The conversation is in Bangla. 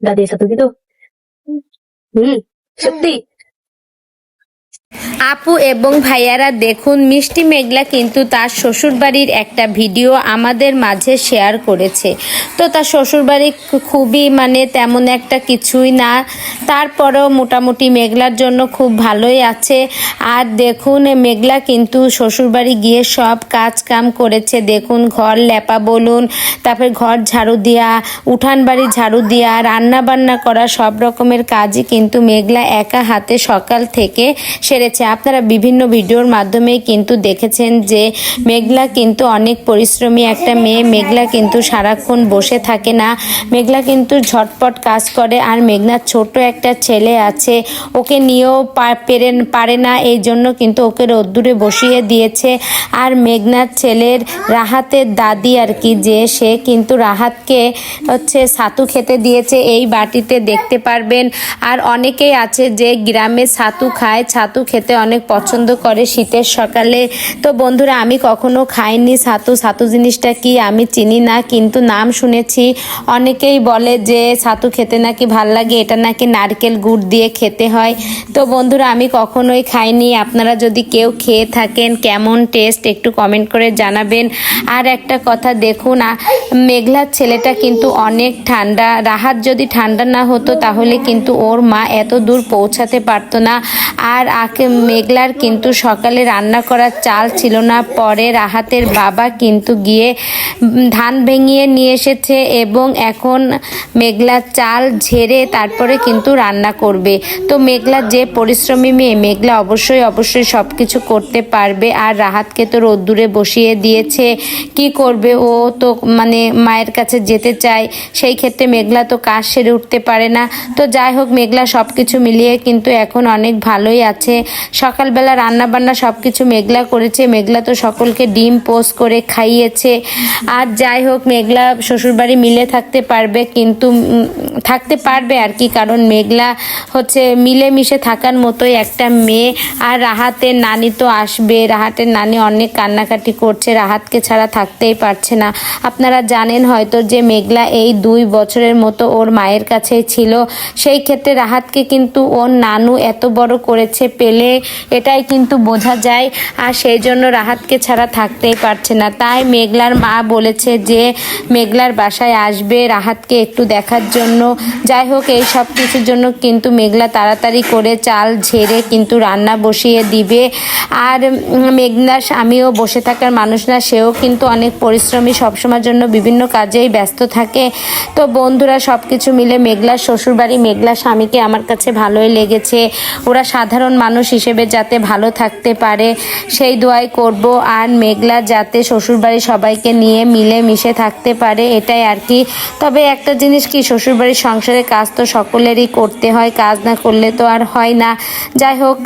dah ada satu gitu hmm. hmm. Syukti আপু এবং ভাইয়ারা দেখুন, মিষ্টি মেঘলা কিন্তু তার শ্বশুরবাড়ির একটা ভিডিও আমাদের মাঝে শেয়ার করেছে। তো তার শ্বশুরবাড়ি খুবই মানে তেমন একটা কিছুই না। তারপরেও মোটামুটি মেঘলার জন্য খুব ভালোই আছে। আর দেখুন, মেঘলা কিন্তু শ্বশুরবাড়ি গিয়ে সব কাজ কাম করেছে। দেখুন, ঘর লেপা বলুন, তারপর ঘর ঝাড়ু দেওয়া উঠান বাড়ি ঝাড়ু দেওয়া রান্না বান্না করা, সব রকমের কাজই কিন্তু মেঘলা একা হাতে সকাল থেকে সেরেছে। আপনারা বিভিন্ন ভিডিওর মাধ্যমে কিন্তু দেখেছেন যে মেঘলা কিন্তু অনেক পরিশ্রমী একটা মেয়ে। মেঘলা কিন্তু সারাক্ষণ বসে থাকে না। মেঘলা কিন্তু ঝটপট কাজ করে আর মেঘনার ছোট একটা ছেলে আছে। ওকে নিয়েও পেরে পারে না, এই জন্য কিন্তু ওকে রোদ্দুরে বসিয়ে দিয়েছে। আর মেঘনার ছেলের রাহাতের দাদি আর কি, যে সে কিন্তু রাহাতকে হচ্ছে ছাতু খেতে দিয়েছে, এই বাটিতে দেখতে পারবেন। আর অনেকেই আছে যে গ্রামে ছাতু খায় ছাতু খেতে অনেক পছন্দ করে শীতের সকালে। তো বন্ধুরা, আমি কখনো খাইনি। ছাতু ছাতু জিনিসটা কি আমি চিনি না, কিন্তু নাম শুনেছি। অনেকেই বলে যে ছাতু খেতে নাকি ভালো লাগে, এটা নাকি নারকেল গুড় দিয়ে খেতে হয়। তো বন্ধুরা, আমি কখনোই খাইনি। আপনারা যদি কেউ খেয়ে থাকেন, কেমন টেস্ট একটু কমেন্ট করে জানাবেন। আর একটা কথা, দেখুন মেঘলার ছেলেটা কিন্তু অনেক ঠান্ডা। রাহাত যদি ঠান্ডা না হতো, তাহলে কিন্তু ওর মা এত দূর পৌঁছাতে পারতো না। আর আকে মেঘলার কিন্তু সকালে রান্না করার চাল ছিল না, পরে রাহাতের বাবা কিন্তু গিয়ে ধান ভেঙিয়ে নিয়ে এসেছে এবং এখন মেঘলা চাল ঝেড়ে তারপরে কিন্তু রান্না করবে। তো মেঘলা যে পরিশ্রমী মেয়ে, মেঘলা অবশ্যই অবশ্যই সব কিছু করতে পারবে। আর রাহাতকে তো রোদ্দুরে বসিয়ে দিয়েছে, কি করবে? ও তো মানে মায়ের কাছে যেতে চায়, সেই ক্ষেত্রে মেঘলা তো কাজ সেরে উঠতে পারে না। তো যাই হোক, মেঘলা সব কিছু মিলিয়ে কিন্তু এখন অনেক ভালোই আছে। সকালবেলা রান্না বান্না সব কিছু মেঘলা করেছে। মেঘলা তো সকলকে ডিম পোস্ট করে খাইয়েছে। আর যাই হোক, মেঘলা শ্বশুরবাড়ি মিলে থাকতে পারবে, কিন্তু থাকতে পারবে আর কি, কারণ মেঘলা হচ্ছে মিলেমিশে থাকার মতোই একটা মেয়ে। আর রাহাতের নানি তো আসবে। রাহাতের নানি অনেক কান্নাকাটি করছে। রাহাতকে ছাড়া থাকতেই পারছে না। আপনারা জানেন হয়তো যে মেঘলা এই দুই বছরের মতো ওর মায়ের কাছেই ছিল। সেই ক্ষেত্রে রাহাতকে কিন্তু ওর নানু এত বড় করেছে পেলে এটাই কিন্তু বোঝা যায়। আর সেই জন্য রাহাতকে ছাড়া থাকতেই পারছে না। তাই মেঘলার মা বলেছে যে মেঘলার বাসায় আসবে রাহাতকে একটু দেখার জন্য। যাই হোক, এই সব কিছুর জন্য কিন্তু মেঘলা তাড়াতাড়ি করে চাল ঝেড়ে কিন্তু রান্না বসিয়ে দিবে। আর মেঘনার স্বামীও বসে থাকার মানুষ না, সেও কিন্তু অনেক পরিশ্রমী, সবসময়ের জন্য বিভিন্ন কাজেই ব্যস্ত থাকে। তো বন্ধুরা সব কিছু মিলে মেঘলার শ্বশুরবাড়ি মেঘলা স্বামীকে আমার কাছে ভালোই লেগেছে। ওরা সাধারণ মানুষ হিসেবে যাতে ভালো থাকতে পারে, সেই দোয়াই করব। আর মেঘলা যাতে শ্বশুরবাড়ির সবাইকে নিয়ে মিলে মিশে থাকতে পারে, এটাই আর কি। তবে একটা জিনিস কি, শ্বশুরবাড়ির সংসারে কাজ তো সকলেরই করতে হয়, কাজ না করলে তো আর হয় না। যাই হোক।